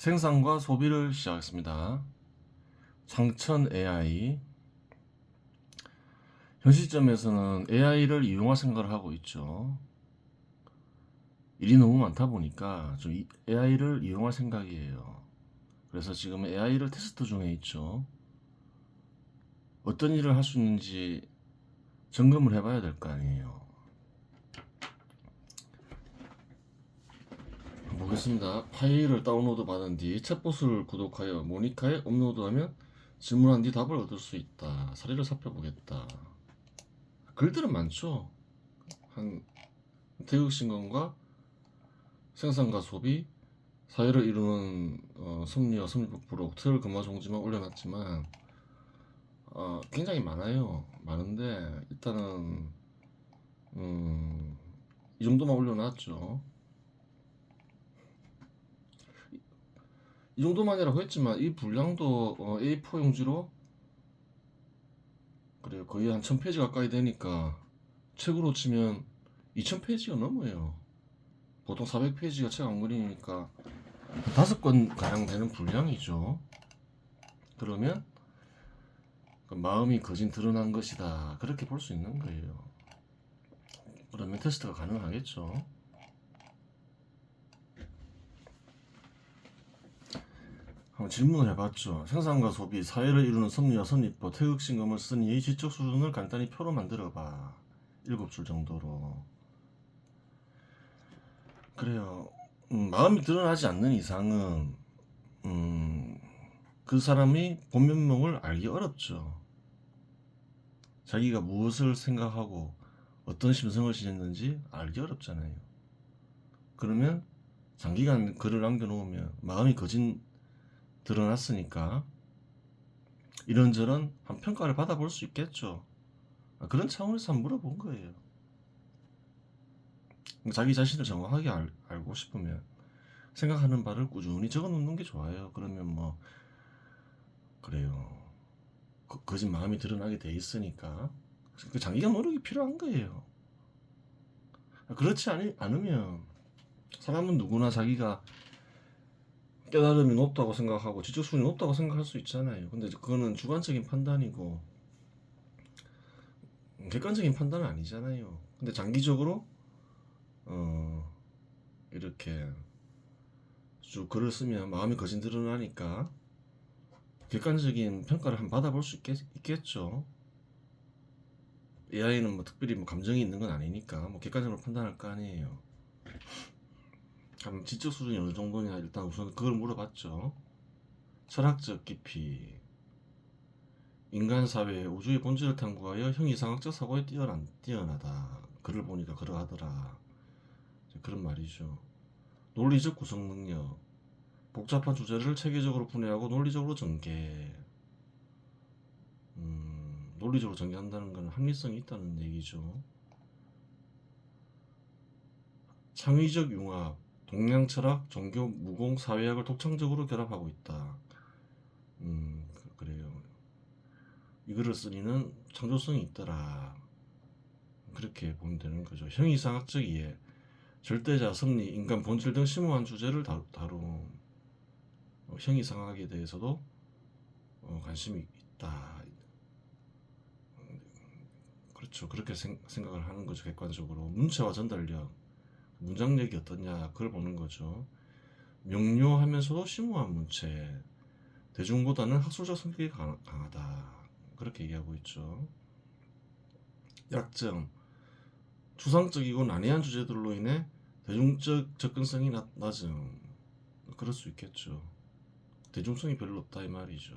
생산과 소비를 시작했습니다. 창천 AI 현 시점에서는 AI를 이용할 생각을 하고 있죠. 일이 너무 많다 보니까 좀 AI를 이용할 생각이에요. 그래서 지금 AI를 테스트 중에 있죠. 어떤 일을 할 수 있는지 점검을 해봐야 될 거 아니에요. 보겠습니다. 파일을 다운로드 받은 뒤 챗봇을 구독하여 모니카에 업로드하면 질문한 뒤 답을 얻을 수 있다. 사례를 살펴보겠다. 글들은 많죠. 한 태극신건과 생산과 소비, 사회를 이루는 어, 섭리와 섭리북부록 틀 금화 종지만 올려놨지만 어, 굉장히 많아요. 많은데 일단은 음, 이 정도만 올려놨죠. 이 정도만이라고 했지만 이 분량도 어, A4 용지로 그래요. 거의 한 1000페이지 가까이 되니까 책으로 치면 2000페이지가 넘어요. 보통 400페이지가 책안 그리니까 다섯 권 가량 되는 분량이죠. 그러면 그 마음이 거진 드러난 것이다. 그렇게 볼 수 있는 거예요. 그러면 테스트가 가능하겠죠 한번 질문을 해봤죠. 생산과 소비, 사회를 이루는 섭리와 선입법, 태극신검을 쓰니 이 지적 수준을 간단히 표로 만들어봐. 일곱 줄 정도로. 그래요. 음, 마음이 드러나지 않는 이상은 음, 그 사람이 본면목을 알기 어렵죠. 자기가 무엇을 생각하고 어떤 심성을 지녔는지 알기 어렵잖아요. 그러면 장기간 글을 남겨놓으면 마음이 거진 드러났으니까 이런저런 한 평가를 받아볼 수 있겠죠. 아, 그런 차원에서 한번 물어본 거예요. 자기 자신을 정확하게 알, 알고 싶으면 생각하는 바를 꾸준히 적어 놓는 게 좋아요. 그러면 뭐 그래요. 거, 거짓 마음이 드러나게 돼 있으니까 그 장기간 노력이 필요한 거예요. 그렇지 않, 않으면 사람은 누구나 자기가 깨달음이 높다고 생각하고 지적 수준이 높다고 생각할 수 있잖아요. 근데 그거는 주관적인 판단이고 객관적인 판단은 아니잖아요. 근데 장기적으로 어 이렇게 쭉 글을 쓰면 마음이 거진 드러나니까 객관적인 평가를 한번 받아볼 수 있겠, 있겠죠. AI는 뭐 특별히 뭐 감정이 있는 건 아니니까 뭐 객관적으로 판단할 거 아니에요. 그럼 지적 수준이 어느 정도냐 일단 우선 그걸 물어봤죠. 철학적 깊이, 인간 사회 우주의 본질을 탐구하여 형이상학적 사고에 뛰어난 뛰어나다. 글을 보니까 그러하더라. 그런 말이죠. 논리적 구성 능력, 복잡한 주제를 체계적으로 분해하고 논리적으로 전개. 음, 논리적으로 전개한다는 것은 합리성이 있다는 얘기죠. 창의적 융합, 동양 철학, 종교, 무공, 사회학을 독창적으로 결합하고 있다. 음, 그- 그래요. 이거를 쓰니는 창조성이 있더라. 그렇게 보면 되는 거죠. 형이상학적 이해, 절대자, 섭리, 인간 본질 등 심오한 주제를 다, 다룬 어, 형이상학에 대해서도 어, 관심이 있다. 음, 그렇죠. 그렇게 생, 생각을 하는 거죠. 객관적으로. 문체와 전달력, 문장력이 어떻냐 그걸 보는 거죠. 명료하면서도 심오한 문체, 대중보다는 학술적 성격이 강, 강하다. 그렇게 얘기하고 있죠. 약점, 추상적이고 난해한 주제들로 인해 대중적 접근성이 낮, 낮음. 그럴 수 있겠죠. 대중성이 별로 없다 이 말이죠.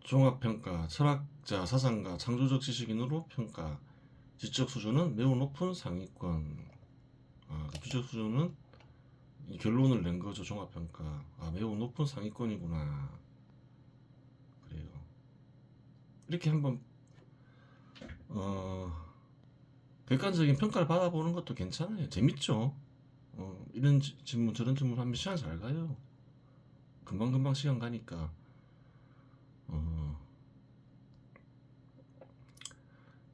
종합평가, 철학자, 사상가, 창조적 지식인으로 평가, 지적 수준은 매우 높은 상위권. 아, 그 지적 수준은 이 결론을 낸 거죠 종합평가. 아 매우 높은 상위권이구나. 그래요. 이렇게 한번 어 객관적인 평가를 받아보는 것도 괜찮아요. 재밌죠. 어, 이런 지- 질문 저런 질문 하면 시간 잘 가요. 금방 금방 시간 가니까. 어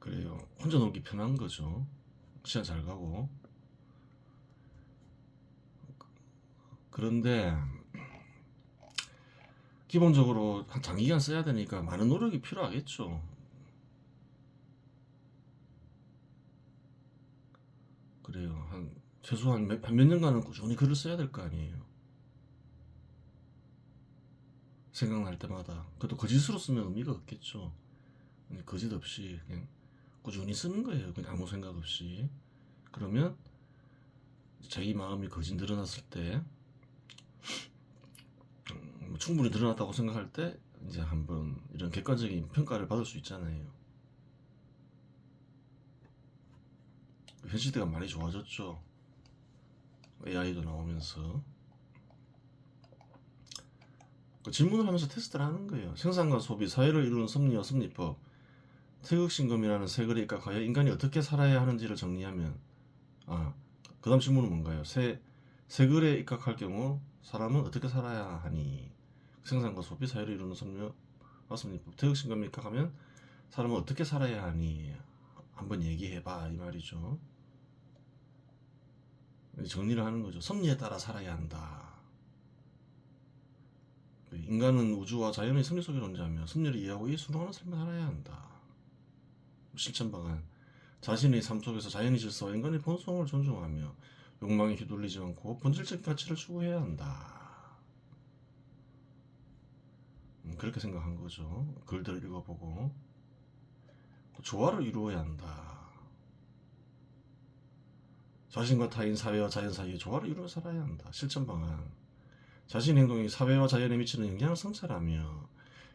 그래요. 혼자 놀기 편한 거죠. 시간 잘 가고. 그런데 기본적으로 한 장기간 써야 되니까 많은 노력이 필요하겠죠. 그래요. 한 최소한 몇, 몇 년간은 꾸준히 글을 써야 될 거 아니에요. 생각날 때마다. 그래도 거짓으로 쓰면 의미가 없겠죠. 거짓 없이 그냥 꾸준히 쓰는 거예요. 그냥 아무 생각 없이. 그러면 자기 마음이 거짓 늘어났을 때 음, 뭐 충분히 늘어났다고 생각할 때 이제 한번 이런 객관적인 평가를 받을 수 있잖아요. 현 시대가 많이 좋아졌죠. AI도 나오면서 그 질문을 하면서 테스트를 하는 거예요. 생산과 소비, 사회를 이루는 섭리와 섭리법, 태극신금이라는 세글에 입각하여 인간이 어떻게 살아야 하는지를 정리하면 아, 그 다음 질문은 뭔가요? 세, 세 글에 입각할 경우 사람은 어떻게 살아야 하니? 생산과 소비, 사회를 이루는 섭리와 섭리법, 태극신금에 입각하면 사람은 어떻게 살아야 하니? 한번 얘기해봐 이 말이죠. 정리를 하는 거죠. 섭리에 따라 살아야 한다. 인간은 우주와 자연의 섭리 속에 존재하며 섭리를 이해하고 이에 순응하는 삶을 살아야 한다. 실천 방안. 자신의 삶 속에서 자연의 질서와 인간의 본성을 존중하며 욕망에 휘둘리지 않고 본질적인 가치를 추구해야 한다. 음, 그렇게 생각한 거죠. 글들을 읽어보고 조화를 이루어야 한다. 자신과 타인, 사회와 자연 사이에 조화를 이루어 살아야 한다. 실천 방안. 자신의 행동이 사회와 자연에 미치는 영향을 성찰하며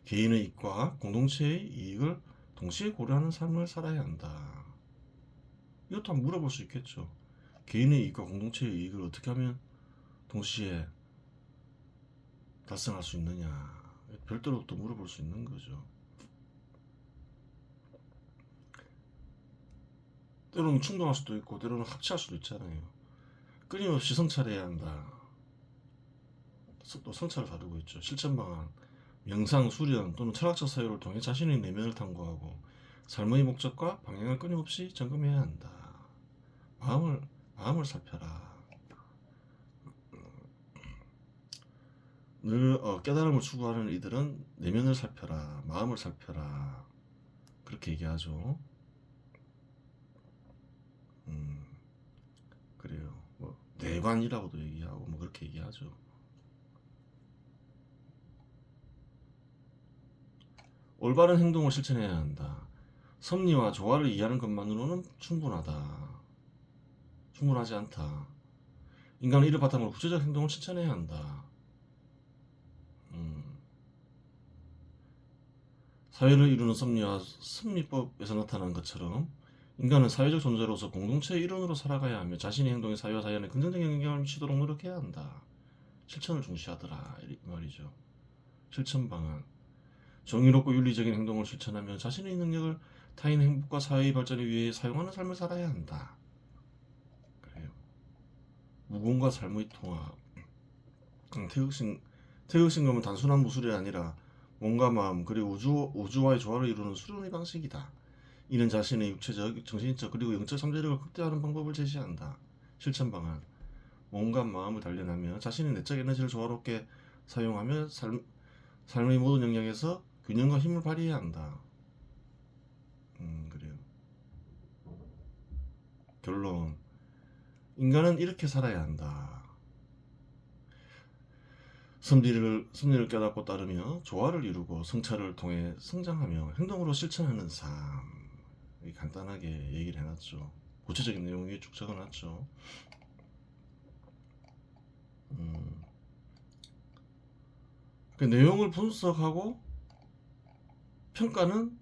개인의 이익과 공동체의 이익을 동시에 고려하는 삶을 살아야 한다. 이것도 한번 물어볼 수 있겠죠. 개인의 이익과 공동체의 이익을 어떻게 하면 동시에 달성할 수 있느냐. 별도로 또 물어볼 수 있는 거죠. 때로는 충동할 수도 있고 때로는 합치할 수도 있잖아요. 끊임없이 성찰해야 한다. 또 성찰을 다루고 있죠. 실천 방안, 명상, 수련 또는 철학적 사유를 통해 자신의 내면을 탐구하고 삶의 목적과 방향을 끊임없이 점검해야 한다. 마음을 마음을 살펴라. 늘 어, 깨달음을 추구하는 이들은 내면을 살펴라, 마음을 살펴라. 그렇게 얘기하죠. 음, 그래요. 뭐 내관이라고도 얘기하고 뭐 그렇게 얘기하죠. 올바른 행동을 실천해야 한다. 섭리와 조화를 이해하는 것만으로는 충분하다. 충분하지 않다. 인간은 이를 바탕으로 구체적 행동을 실천해야 한다. 음. 사회를 이루는 섭리와 섭리법에서 나타난 것처럼 인간은 사회적 존재로서 공동체의 일원으로 살아가야 하며 자신의 행동이 사회와 자연에 긍정적인 영향을 미치도록 노력해야 한다. 실천을 중시하더라 이 말이죠. 실천 방안. 정의롭고 윤리적인 행동을 실천하며 자신의 능력을 타인 행복과 사회의 발전을 위해 사용하는 삶을 살아야 한다. 그래요. 무공과 삶의 통합. 음, 태극신 태극신금은 단순한 무술이 아니라 몸과 마음 그리고 우주 우주와의 조화를 이루는 수련의 방식이다. 이는 자신의 육체적, 정신적 그리고 영적 잠재력을 극대화하는 방법을 제시한다. 실천 방안. 몸과 마음을 단련하며 자신의 내적 에너지를 조화롭게 사용하며 삶, 삶의 모든 영역에서 균형과 힘을 발휘해야 한다. 음, 그래요. 결론. 인간은 이렇게 살아야 한다. 섭리를, 섭리를 깨닫고 따르며 조화를 이루고 성찰을 통해 성장하며 행동으로 실천하는 삶. 간단하게 얘기를 해놨죠. 구체적인 내용이 쭉 적어놨죠. 음. 그 내용을 분석하고 평가는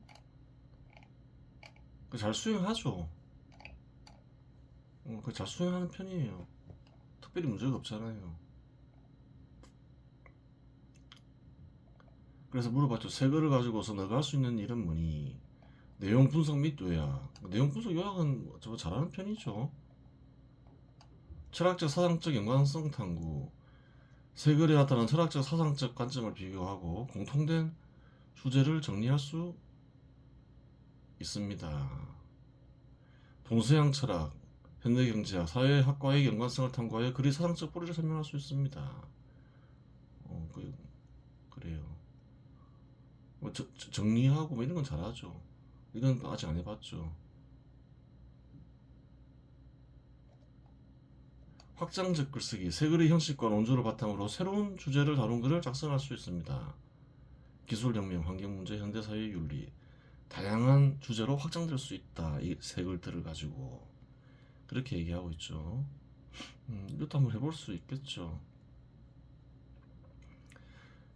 그잘 수행하죠. 어, 그잘 수행하는 편이에요. 특별히 문제가 없잖아요. 그래서 물어봤죠. 새 거를 가지고서 너가 할 수 있는 일은 뭐니? 내용 분석 및 요약. 내용 분석 요약은 저 잘하는 편이죠. 철학적 사상적 연관성 탐구. 새 글에 나타난 철학적 사상적 관점을 비교하고 공통된 주제를 정리할 수 있습니다. 동서양 철학, 현대경제학, 사회학과의 연관성을 탐구하여 그리 사상적 뿌리를 설명할 수 있습니다. 어, 그, 그래요. 뭐 저- 저- 정리하고 뭐 이런 건 잘하죠. 이건 아직 안 해봤죠. 확장적 글쓰기, 새 글의 형식과 논조를 바탕으로 새로운 주제를 다룬 글을 작성할 수 있습니다. 기술혁명, 환경문제, 현대사회 윤리, 다양한 주제로 확장될 수 있다. 이새 글들을 가지고 그렇게 얘기하고 있죠. 음, 이것도 한번 해볼 수 있겠죠.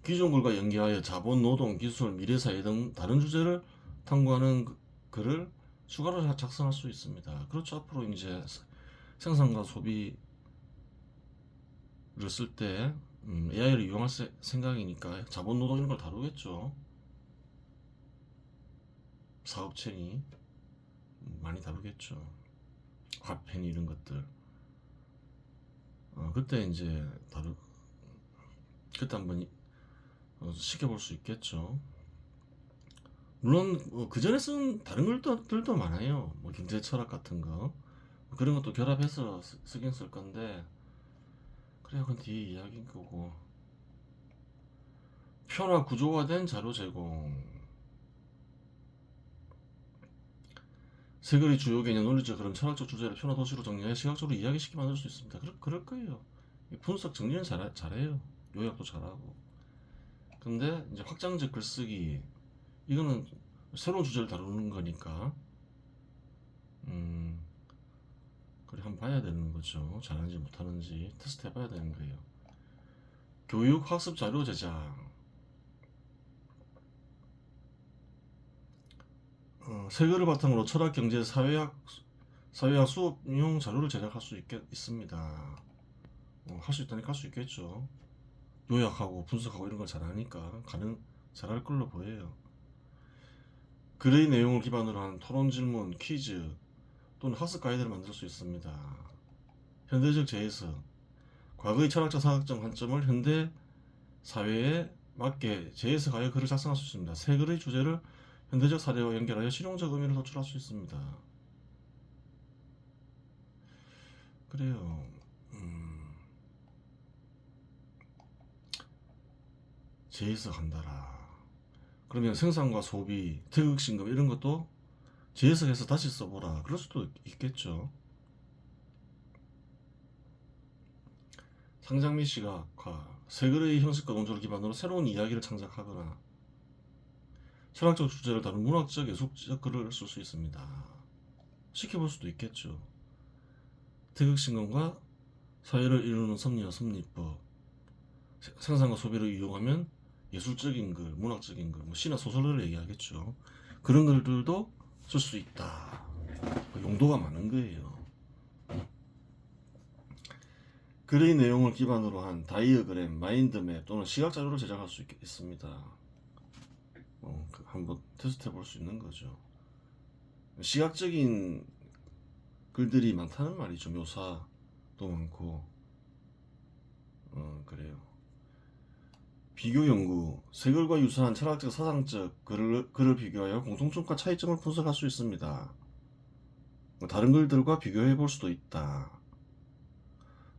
기존 글과 연계하여 자본, 노동, 기술, 미래사회 등 다른 주제를 탐구하는 그- 글을 추가로 작성할 수 있습니다. 그렇죠. 앞으로 이제 생산과 소비를 쓸때 AI를 이용할 세- 생각이니까 자본, 노동 이런 걸 다루겠죠. 사업체니 음, 많이 다루겠죠. 화폐니 이런 것들. 어, 그때 이제 다루 그때 한번 이- 어, 시켜볼 수 있겠죠. 물론 어, 그 전에 쓴 다른 글들도 많아요. 뭐 경제 철학 같은 거 그런 것도 결합해서 쓰, 쓰긴 쓸 건데 그래요. 그건 뒤에 이야기인 거고 표나 구조화된 자료 제공 세글의 주요 개념, 논리적 그런 철학적 주제를 표나 도시로 정리해 시각적으로 이야기시켜 만들 수 있습니다. 그럴, 그럴 거예요. 이 분석 정리는 잘, 잘해요. 요약도 잘하고. 근데 이제 확장적 글쓰기 이거는 새로운 주제를 다루는 거니까 음 그래 한번 봐야 되는 거죠. 잘하는지 못하는지 테스트 해봐야 되는 거예요. 교육 학습 자료 제작 어, 세글을 바탕으로 철학, 경제, 사회학, 사회학 수업용 자료를 제작할 수 있겠, 있습니다. 어, 할수 있다니까 할 수 있겠죠. 요약하고 분석하고 이런 걸 잘하니까 가능, 잘할 걸로 보여요. 글의 내용을 기반으로 한 토론 질문, 퀴즈 또는 학습 가이드를 만들 수 있습니다. 현대적 재해석, 과거의 철학적 사학적 관점을 현대 사회에 맞게 재해석하여 글을 작성할 수 있습니다. 새 글의 주제를 현대적 사례와 연결하여 실용적 의미를 도출할 수 있습니다. 그래요. 음, 재해석한다라. 그러면 생산과 소비, 태극신금 이런 것도 재해석해서 다시 써보라. 그럴 수도 있겠죠. 상장 및 시각화, 세글의 형식과 논조를 기반으로 새로운 이야기를 창작하거나 철학적 주제를 다룬 문학적, 예술적 글을 쓸 수 있습니다. 시켜볼 수도 있겠죠. 태극신검과 사회를 이루는 섭리와 섭리법, 세- 생산과 소비를 이용하면 예술적인 글, 문학적인 글, 뭐 시나 소설을 얘기하겠죠. 그런 글들도 쓸 수 있다. 용도가 많은 거예요. 글의 내용을 기반으로 한 다이어그램, 마인드맵 또는 시각 자료를 제작할 수 있, 있습니다. 어, 그 한번 테스트 해 볼 수 있는 거죠. 시각적인 글들이 많다는 말이죠. 묘사도 많고, 어, 그래요. 비교 연구, 새 글과 유사한 철학적, 사상적 글을, 글을 비교하여 공통점과 차이점을 분석할 수 있습니다. 뭐 다른 글들과 비교해 볼 수도 있다.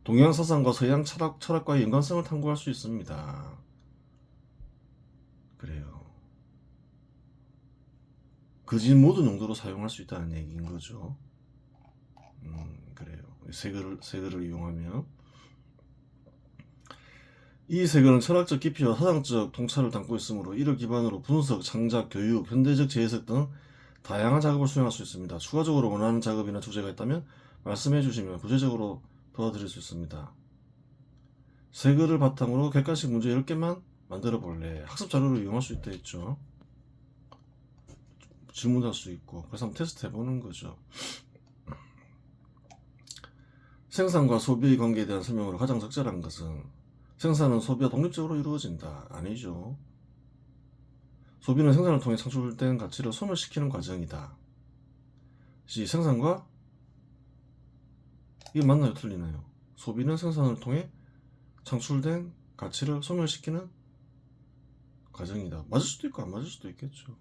동양 사상과 서양 철학, 철학과의 연관성을 탐구할 수 있습니다. 그래요. 그진 모든 용도로 사용할 수 있다는 얘기인 거죠. 음, 그래요. 새 글을, 새 글을 이용하면. 이세 글은 철학적 깊이와 사상적 통찰을 담고 있으므로 이를 기반으로 분석, 창작, 교육, 현대적 재해석 등 다양한 작업을 수행할 수 있습니다. 추가적으로 원하는 작업이나 주제가 있다면 말씀해 주시면 구체적으로 도와드릴 수 있습니다. 세 글을 바탕으로 객관식 문제 10개만 만들어 볼래. 학습 자료를 이용할 수 있다 했죠. 질문할 수 있고 그래서 한번 테스트 해보는 거죠. 생산과 소비의 관계에 대한 설명으로 가장 적절한 것은 생산은 소비와 독립적으로 이루어진다. 아니죠. 소비는 생산을 통해 창출된 가치를 소멸시키는 과정이다. 시 생산과 이게 맞나요? 틀리나요? 소비는 생산을 통해 창출된 가치를 소멸시키는 과정이다. 맞을 수도 있고 안 맞을 수도 있겠죠.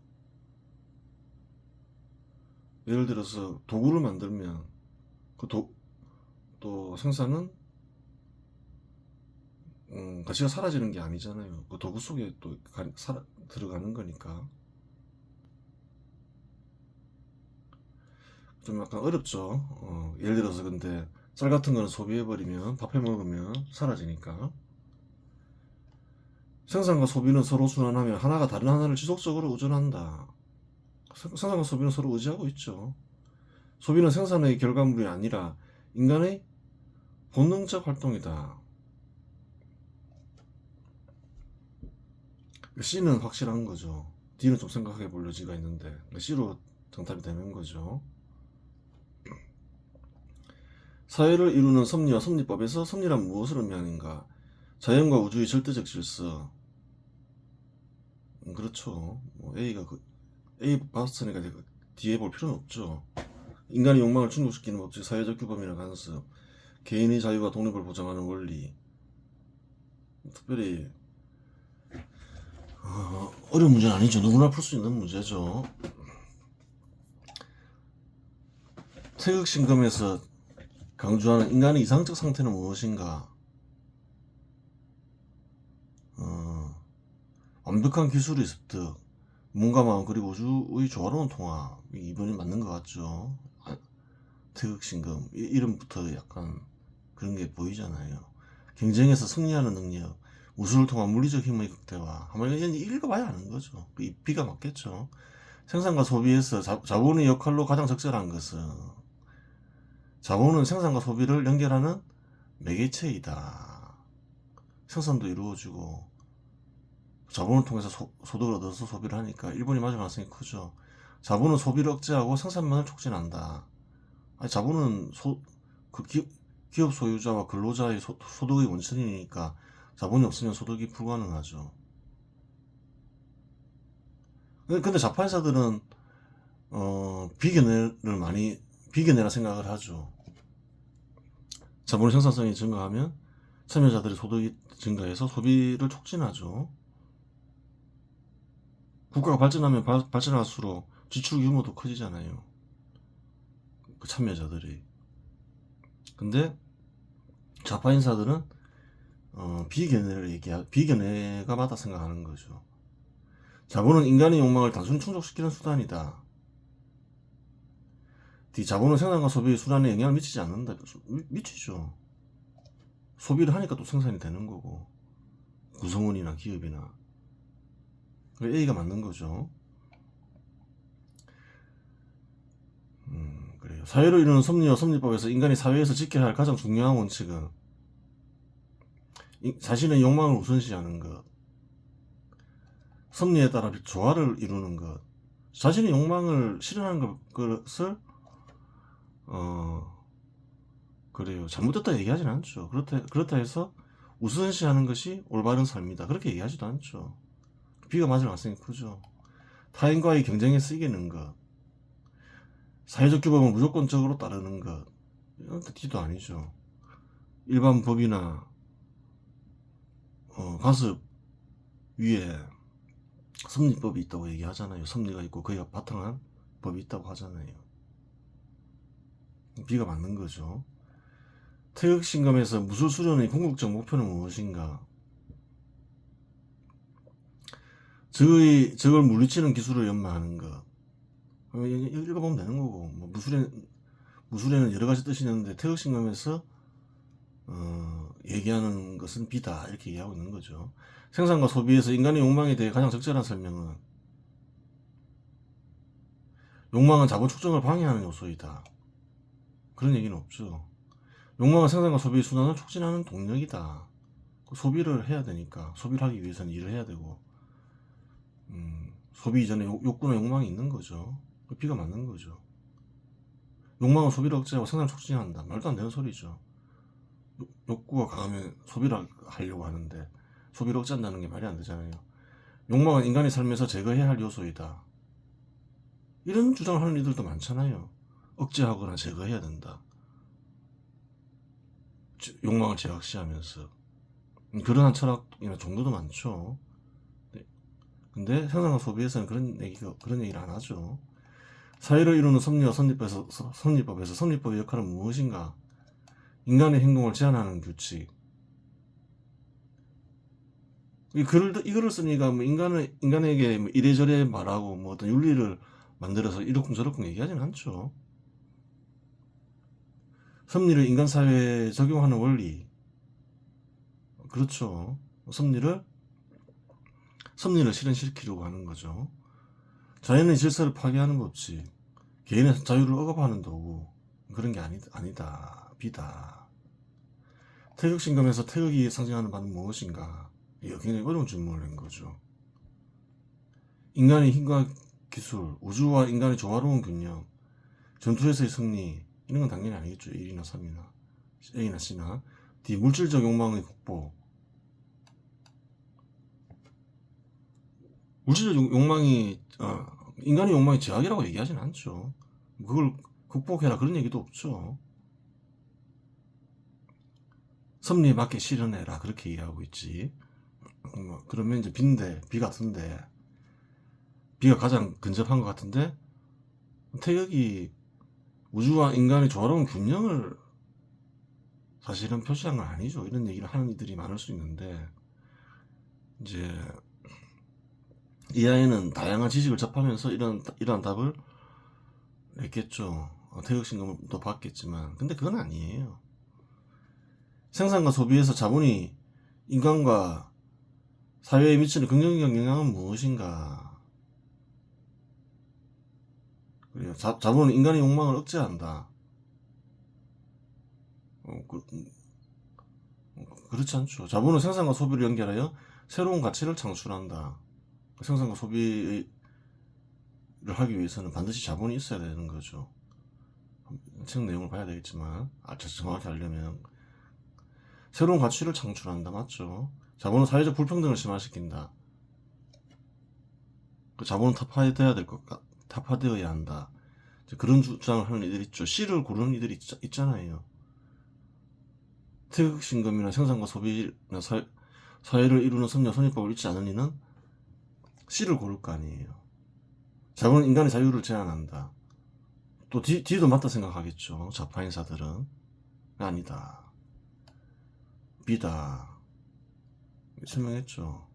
예를 들어서 도구를 만들면 그 도, 또 생산은 음, 가치가 사라지는 게 아니잖아요. 그 도구 속에 또 가- 살아- 들어가는 거니까. 좀 약간 어렵죠. 어, 예를 들어서 근데 쌀 같은 거는 소비해버리면 밥해 먹으면 사라지니까. 생산과 소비는 서로 순환하며 하나가 다른 하나를 지속적으로 의존한다. 생- 생산과 소비는 서로 의지하고 있죠. 소비는 생산의 결과물이 아니라 인간의 본능적 활동이다. C는 확실한 거죠. D는 좀 생각해 볼 여지가 있는데 C로 정답이 되는 거죠. 사회를 이루는 섭리와 섭리법에서 섭리란 무엇을 의미하는가? 자연과 우주의 절대적 질서. 음, 그렇죠. 뭐 A가 그 A 봤으니까 뒤에 볼 필요는 없죠. 인간의 욕망을 충족시키는 법칙, 사회적 규범이나 간섭, 개인의 자유와 독립을 보장하는 원리. 특별히 어, 어려운 문제는 아니죠. 누구나 풀 수 있는 문제죠. 태극신금에서 강조하는 인간의 이상적 상태는 무엇인가? 어, 완벽한 기술의 습득, 몸과 마음 그리고 우주의 조화로운 통합. 이번이 맞는 것 같죠. 아, 태극신금 이- 이름부터 약간 그런 게 보이잖아요. 경쟁에서 승리하는 능력, 우수를 통한 물리적 힘의 극대화. 한번 이건 읽어봐야 아는 거죠. 그 입비가 맞겠죠. 생산과 소비에서 자, 자본의 역할로 가장 적절한 것은 자본은 생산과 소비를 연결하는 매개체이다. 생산도 이루어지고 자본을 통해서 소, 소득을 얻어서 소비를 하니까 일본이 맞을 가능성이 크죠. 자본은 소비를 억제하고 생산만을 촉진한다. 아니, 자본은 소, 그 기, 기업 소유자와 근로자의 소, 소득의 원천이니까 자본이 없으면 소득이 불가능하죠. 근데 근데 자판사들은 어, 비견해를 많이 비견해라 생각을 하죠. 자본의 생산성이 증가하면 참여자들의 소득이 증가해서 소비를 촉진하죠. 국가가 발전하면 발, 발전할수록 지출 규모도 커지잖아요. 그 참여자들이. 근데 좌파 인사들은 어, 비견해를 얘기하, 비견해가 맞다 생각하는 거죠. 자본은 인간의 욕망을 단순히 충족시키는 수단이다. D. 자본은 생산과 소비의 순환에 영향을 미치지 않는다. 미, 미치죠. 소비를 하니까 또 생산이 되는 거고. 구성원이나 기업이나. 그 A가 맞는 거죠. 음, 그래요. 사회를 이루는 섭리와 섭리법에서 인간이 사회에서 지켜야 할 가장 중요한 원칙은 이- 자신의 욕망을 우선시하는 것. 섭리에 따라 조화를 이루는 것. 자신의 욕망을 실현하는 것- 것을 어 그래요. 잘못됐다 얘기하진 않죠. 그렇다 그렇다 해서 우선시하는 것이 올바른 삶이다. 그렇게 얘기하지도 않죠. 비가 맞을 가능성이 크죠. 타인과의 경쟁에 쓰이는 것. 사회적 규범을 무조건적으로 따르는 것. 이건 뜻도 아니죠. 일반 법이나 어, 가습 위에 섭리법이 있다고 얘기하잖아요. 섭리가 있고 거기가 바탕한 법이 있다고 하잖아요. 비가 맞는 거죠. 태극신검에서 무술 수련의 궁극적 목표는 무엇인가? 적의, 적을 물리치는 기술을 연마하는 것. 읽어보면 되는 거고, 뭐 무술에, 무술에는 여러 가지 뜻이 있는데, 태극신검에서, 어, 얘기하는 것은 비다. 이렇게 얘기하고 있는 거죠. 생산과 소비에서 인간의 욕망에 대해 가장 적절한 설명은, 욕망은 자본 축적을 방해하는 요소이다. 그런 얘기는 없죠. 욕망은 생산과 소비의 순환을 촉진하는 동력이다. 그 소비를 해야 되니까 소비를 하기 위해서는 일을 해야 되고 음, 소비 이전에 욕- 욕구나 욕망이 있는 거죠. 그 비가 맞는 거죠. 욕망은 소비를 억제하고 생산을 촉진한다. 말도 안 되는 소리죠. 욕- 욕구가 강하면 소비를 하려고 하는데 소비를 억제한다는 게 말이 안 되잖아요. 욕망은 인간의 삶에서 제거해야 할 요소이다. 이런 주장을 하는 이들도 많잖아요. 억제하거나 제거해야 된다. 지- 욕망을 제각시하면서 음, 그러한 철학이나 정도도 많죠. 네. 근데 생산과 소비에서는 그런 얘기가 그런 얘기를 안 하죠. 사회를 이루는 섭리와 섭리법에서 서- 섭리법에서 섭리법의 역할은 무엇인가? 인간의 행동을 제한하는 규칙. 이 글을, 이 글을 쓰니까 뭐 인간을, 인간에게 뭐 이래저래 말하고 뭐 어떤 윤리를 만들어서 이러쿵저러쿵 얘기하진 않죠. 섭리를 인간 사회에 적용하는 원리. 그렇죠. 섭리를, 섭리를 실현시키려고 하는 거죠. 자연의 질서를 파괴하는 법칙. 개인의 자유를 억압하는 도구. 그런 게 아니, 아니다. 비다. 태극신검에서 태극이 상징하는 바는 무엇인가? 이거 굉장히 어려운 질문을 낸 거죠. 인간의 힘과 기술, 우주와 인간의 조화로운 균형, 전투에서의 승리, 이런 건 당연히 아니겠죠. 1이나 3이나, A나 C나. D, 물질적 욕망의 극복. 물질적 욕- 욕망이, 어, 인간의 욕망이 제약이라고 얘기하진 않죠. 그걸 극복해라 그런 얘기도 없죠. 섭리에 맞게 실현해라 그렇게 얘기하고 있지. 뭐, 그러면 이제 비인데 비 같은데 비가 가장 근접한 것 같은데 태극이 우주와 인간의 조화로운 균형을 사실은 표시한 건 아니죠. 이런 얘기를 하는 이들이 많을 수 있는데 이제 이 아이는 다양한 지식을 접하면서 이런 이러한 답을 냈겠죠. 어, 태극신검도 받겠지만 근데 그건 아니에요. 생산과 소비에서 자본이 인간과 사회에 미치는 긍정적 영향은 무엇인가? 그래요. 자, 자본은 인간의 욕망을 억제한다. 어, 그, 음, 그렇지 않죠. 자본은 생산과 소비를 연결하여 새로운 가치를 창출한다. 생산과 소비를 하기 위해서는 반드시 자본이 있어야 되는 거죠. 책 내용을 봐야 되겠지만, 아, 저 정확히 알려면 새로운 가치를 창출한다. 맞죠? 자본은 사회적 불평등을 심화시킨다. 그 자본은 타파되어야 될 것, 같- 타파되어야 한다. 그런 주장을 하는 이들 있죠. 씨를 고르는 이들이 있, 잖아요 태극신검이나 생산과 소비나 사, 사회를 이루는 선녀 선입법을 잊지 않은 이는 씨를 고를 거 아니에요. 자본은 인간의 자유를 제한한다. 또 뒤, 뒤도 맞다 생각하겠죠. 좌파 인사들은. 아니다. 비다. 설명했죠.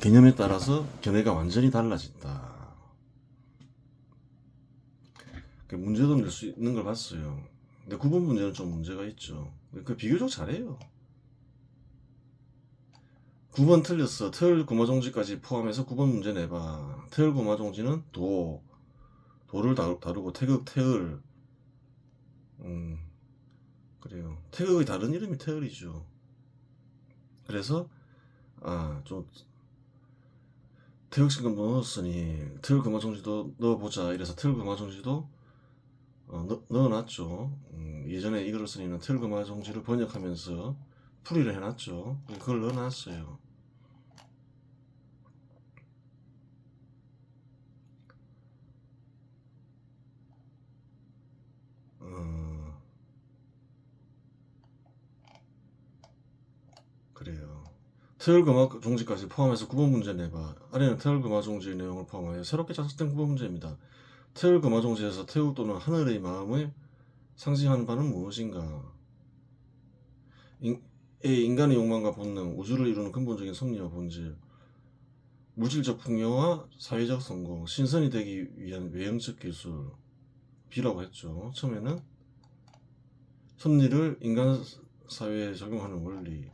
개념에 따라서 견해가 완전히 달라진다. 그 문제도 낼 수 있는 걸 봤어요. 근데 9번 문제는 좀 문제가 있죠. 그 비교적 잘해요. 9번 틀렸어. 태열 구마 종지까지 포함해서 9번 문제 내봐. 태열 구마 종지는 도, 도를 다루, 다루고 태극, 태을, 음, 그래요. 태극의 다른 이름이 태을이죠. 그래서 아, 좀 태극신금 넣었으니 태을 금화정지도 넣어보자. 이래서 태을 금화정지도 어, 넣, 넣어놨죠. 음, 예전에 이거를 쓰니는 태을 금화정지를 번역하면서 풀이를 해놨죠. 그걸 넣어놨어요. 어, 그래요. 태열금화 종지까지 포함해서 9번 문제 내봐. 아래는 태열금화 종지의 내용을 포함하여 새롭게 작성된 9번 문제입니다. 태열금화 종지에서 태우 또는 하늘의 마음을 상징하는 바는 무엇인가? 인, A. 인간의 욕망과 본능, 우주를 이루는 근본적인 섭리와 본질, 물질적 풍요와 사회적 성공, 신선이 되기 위한 외형적 기술, B라고 했죠. 처음에는 섭리를 인간 사회에 적용하는 원리,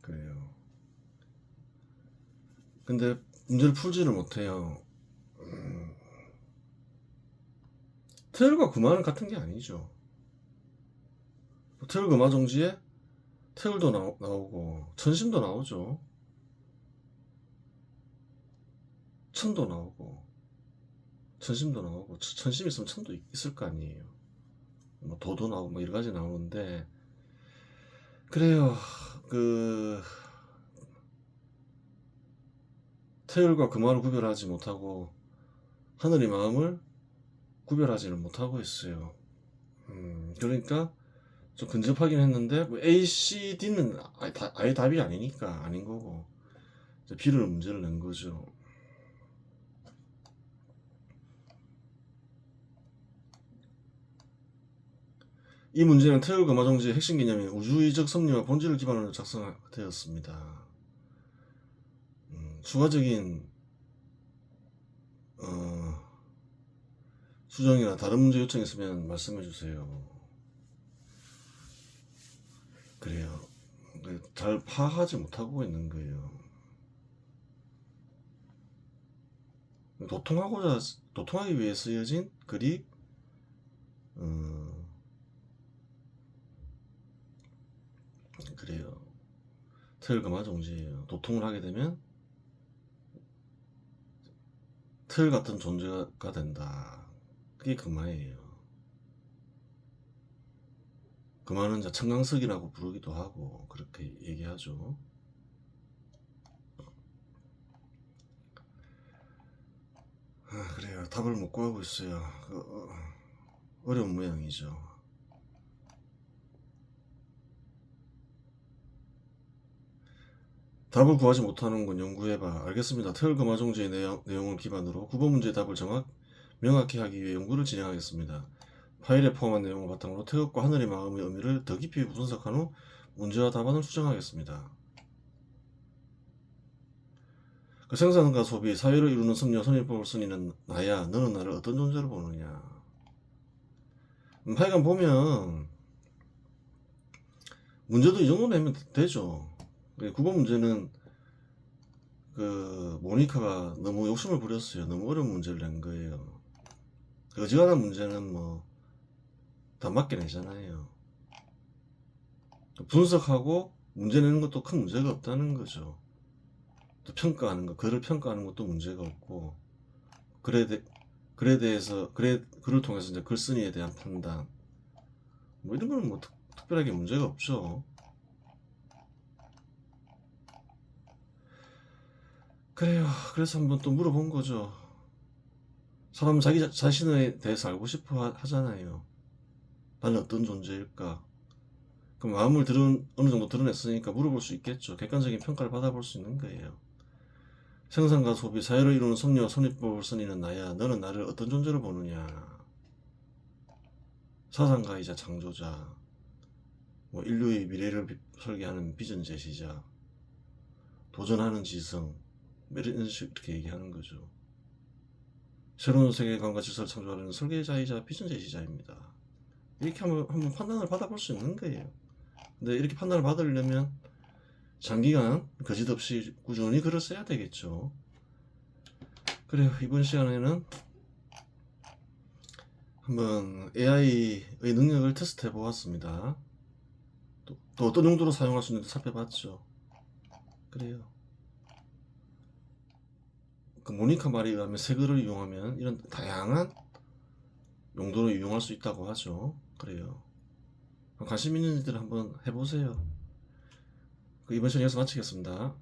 그래요. 근데 문제를 풀지를 못해요. 음, 태열과 금화는 같은 게 아니죠. 태열 금화 정지에 태열도 나오, 나오고 천심도 나오죠. 천도 나오고 천심도 나오고 천- 천심 있으면 천도 있- 있을 거 아니에요. 뭐 도도 나오고 뭐 여러 가지 나오는데 그래요. 그 태열과 금화를 구별하지 못하고 하늘의 마음을 구별하지는 못하고 있어요. 음, 그러니까 좀 근접하긴 했는데 뭐 A, C, D는 아예, 다- 아예 답이 아니니까 아닌 거고 이제 B를 문제를 낸 거죠. 이 문제는 태울 거마정지의 핵심 개념인 우주의적 섭리와 본질을 기반으로 작성되었습니다. 음, 추가적인 어, 수정이나 다른 문제 요청 있으면 말씀해 주세요. 그래요. 잘 파악하지 못하고 있는 거예요. 도통하고자 도통하기 위해 쓰여진 글이 어, 그래요. 틀금화 정지예요. 도통을 하게 되면 틀 같은 존재가 된다. 그게 금화예요. 금화는 이제 청강석이라고 부르기도 하고 그렇게 얘기하죠. 아, 그래요. 답을 못 구하고 있어요. 그, 어, 어려운 모양이죠. 답을 구하지 못하는군 연구해봐. 알겠습니다. 태열금화종지의 내용, 내용을 기반으로 9번 문제의 답을 정확, 명확히 하기 위해 연구를 진행하겠습니다. 파일에 포함한 내용을 바탕으로 태극과 하늘의 마음의 의미를 더 깊이 분석한 후 문제와 답안을 수정하겠습니다. 그 생산과 소비, 사회를 이루는 섭리와 선입법을 쓰니는 나야, 너는 나를 어떤 존재로 보느냐. 음, 하여간 보면 문제도 이 정도 내면 되죠. 9번 문제는 그 모니카가 너무 욕심을 부렸어요. 너무 어려운 문제를 낸 거예요. 그 어지간한 문제는 뭐 다 맞게 내잖아요. 분석하고 문제 내는 것도 큰 문제가 없다는 거죠. 또 평가하는 거, 글을 평가하는 것도 문제가 없고 글에, 대, 글에 대해서 글에, 글을 통해서 이제 글쓴이에 대한 판단 뭐 이런 거는 뭐 특, 특별하게 문제가 없죠. 그래요. 그래서 한번 또 물어본 거죠. 사람은 자기 자, 자신에 대해서 알고 싶어 하, 하잖아요. 나는 어떤 존재일까? 그럼 마음을 드러, 어느 정도 드러냈으니까 물어볼 수 있겠죠. 객관적인 평가를 받아볼 수 있는 거예요. 생산과 소비, 사회를 이루는 섭리와 선입법을 써니는 나야. 너는 나를 어떤 존재로 보느냐? 사상가이자 창조자, 뭐 인류의 미래를 비- 설계하는 비전 제시자, 도전하는 지성, 식으로 이렇게 얘기하는 거죠. 새로운 세계관과 질서를 창조하는 설계자이자 비전 제시자입니다. 이렇게 한번, 한번 판단을 받아볼 수 있는 거예요. 근데 이렇게 판단을 받으려면 장기간 거짓없이 꾸준히 글을 써야 되겠죠. 그래요. 이번 시간에는 한번 AI의 능력을 테스트 해 보았습니다. 또, 또 어떤 용도로 사용할 수 있는지 살펴봤죠. 그래요. 그 모니카 말에 의하면 새 글을 이용하면 이런 다양한 용도로 이용할 수 있다고 하죠. 그래요. 관심 있는 이들 한번 해보세요. 그 이번 시간 여기서 마치겠습니다.